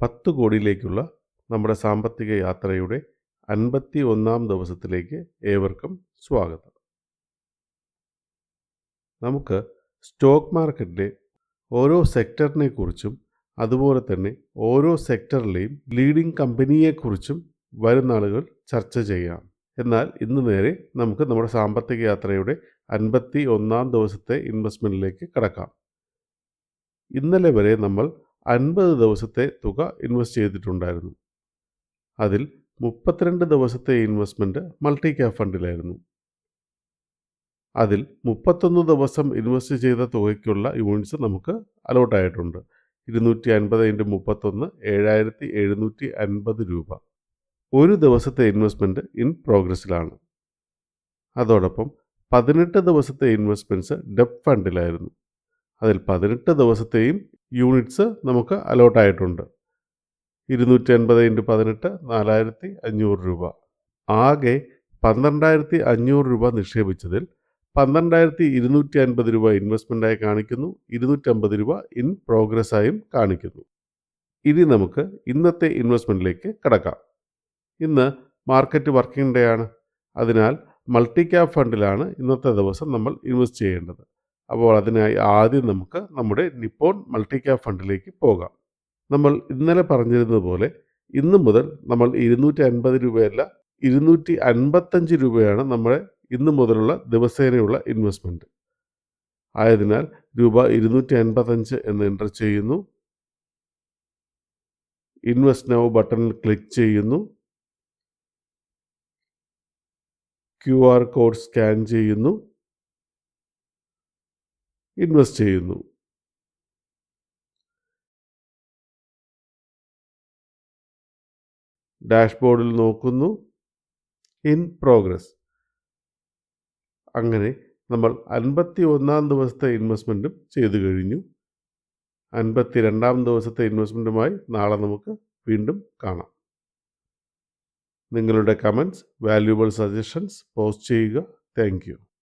പത്ത് കോടിയിലേക്കുള്ള നമ്മുടെ സാമ്പത്തിക യാത്രയുടെ അൻപത്തി ഒന്നാം ദിവസത്തിലേക്ക് ഏവർക്കും സ്വാഗതം. നമുക്ക് സ്റ്റോക്ക് മാർക്കറ്റിലെ ഓരോ സെക്ടറിനെ കുറിച്ചും അതുപോലെ തന്നെ ഓരോ സെക്ടറിലെയും ലീഡിംഗ് കമ്പനിയെക്കുറിച്ചും വരും നാളുകൾ ചർച്ച ചെയ്യാം. എന്നാൽ ഇന്ന് നേരെ നമുക്ക് നമ്മുടെ സാമ്പത്തിക യാത്രയുടെ അൻപത്തി ഒന്നാം ദിവസത്തെ ഇൻവെസ്റ്റ്മെന്റിലേക്ക് കടക്കാം. ഇന്നലെ വരെ നമ്മൾ അൻപത് ദിവസത്തെ തുക ഇൻവെസ്റ്റ് ചെയ്തിട്ടുണ്ടായിരുന്നു. അതിൽ മുപ്പത്തിരണ്ട് ദിവസത്തെ ഇൻവെസ്റ്റ്മെന്റ് മൾട്ടി ക്യാപ് ഫണ്ടിലായിരുന്നു അതിൽ മുപ്പത്തൊന്ന് ദിവസം ഇൻവെസ്റ്റ് ചെയ്ത തുകയ്ക്കുള്ള യൂണിറ്റ്സ് നമുക്ക് അലോട്ടായിട്ടുണ്ട് ഇരുന്നൂറ്റി അൻപത് ഇന്റു മുപ്പത്തൊന്ന് ഏഴായിരത്തി എഴുന്നൂറ്റി അൻപത് രൂപ. ഒരു ദിവസത്തെ ഇൻവെസ്റ്റ്മെന്റ് ഇൻ പ്രോഗ്രസ്സിലാണ് അതോടൊപ്പം പതിനെട്ട് ദിവസത്തെ ഇൻവെസ്റ്റ്മെന്റ്സ് ഡെപ് ഫണ്ടിലായിരുന്നു അതിൽ പതിനെട്ട് ദിവസത്തെയും യൂണിറ്റ്സ് നമുക്ക് അലോട്ടായിട്ടുണ്ട് ഇരുന്നൂറ്റി അൻപത് ഇന്റു പതിനെട്ട് നാലായിരത്തി അഞ്ഞൂറ് രൂപ. ആകെ പന്ത്രണ്ടായിരത്തി അഞ്ഞൂറ് രൂപ നിക്ഷേപിച്ചതിൽ പന്ത്രണ്ടായിരത്തി ഇരുന്നൂറ്റി അൻപത് രൂപ ഇൻവെസ്റ്റ്മെന്റായി കാണിക്കുന്നു. ഇരുന്നൂറ്റമ്പത് രൂപ ഇൻ പ്രോഗ്രസ് ആയും കാണിക്കുന്നു. ഇനി നമുക്ക് ഇന്നത്തെ ഇൻവെസ്റ്റ്മെന്റിലേക്ക് കടക്കാം. ഇന്ന് മാർക്കറ്റ് വർക്കിംഗ് ഡേ ആണ്. അതിനാൽ മൾട്ടി ക്യാപ് ഫണ്ടിലാണ് ഇന്നത്തെ ദിവസം നമ്മൾ ഇൻവെസ്റ്റ് ചെയ്യേണ്ടത്. അപ്പോൾ അതിനായി ആദ്യം നമുക്ക് നമ്മുടെ നിപ്പോൺ മൾട്ടി ക്യാപ് ഫണ്ടിലേക്ക് പോകാം. നമ്മൾ ഇന്നലെ പറഞ്ഞിരുന്നത് പോലെ ഇന്ന് മുതൽ നമ്മൾ ഇരുന്നൂറ്റി അൻപത് രൂപയല്ല ഇരുന്നൂറ്റി അൻപത്തഞ്ച് രൂപയാണ് നമ്മുടെ ഇന്ന് മുതലുള്ള ദിവസേനയുള്ള ഇൻവെസ്റ്റ്മെന്റ് ആയതിനാൽ രൂപ ഇരുന്നൂറ്റി അൻപത്തഞ്ച് എന്ന് എന്റർ ചെയ്യുന്നു. ഇൻവെസ്റ്റ് നൗ ബട്ടണിൽ ക്ലിക്ക് ചെയ്യുന്നു. ക്യു ആർ കോഡ് സ്കാൻ ചെയ്യുന്നു. ഇൻവെസ്റ്റ് ചെയ്യുന്നു. ഡാഷ്ബോർഡിൽ നോക്കുന്നു. In progress. അങ്ങനെ നമ്മൾ അൻപത്തി ഒന്നാം ദിവസത്തെ ഇൻവെസ്റ്റ്മെന്റും ചെയ്തു കഴിഞ്ഞു. അൻപത്തി രണ്ടാം ദിവസത്തെ ഇൻവെസ്റ്റ്മെന്റുമായി നാളെ നമുക്ക് വീണ്ടും കാണാം. നിങ്ങളുടെ കമൻസ് വാല്യൂബിൾ സജഷൻസ് പോസ്റ്റ് ചെയ്യുക. താങ്ക്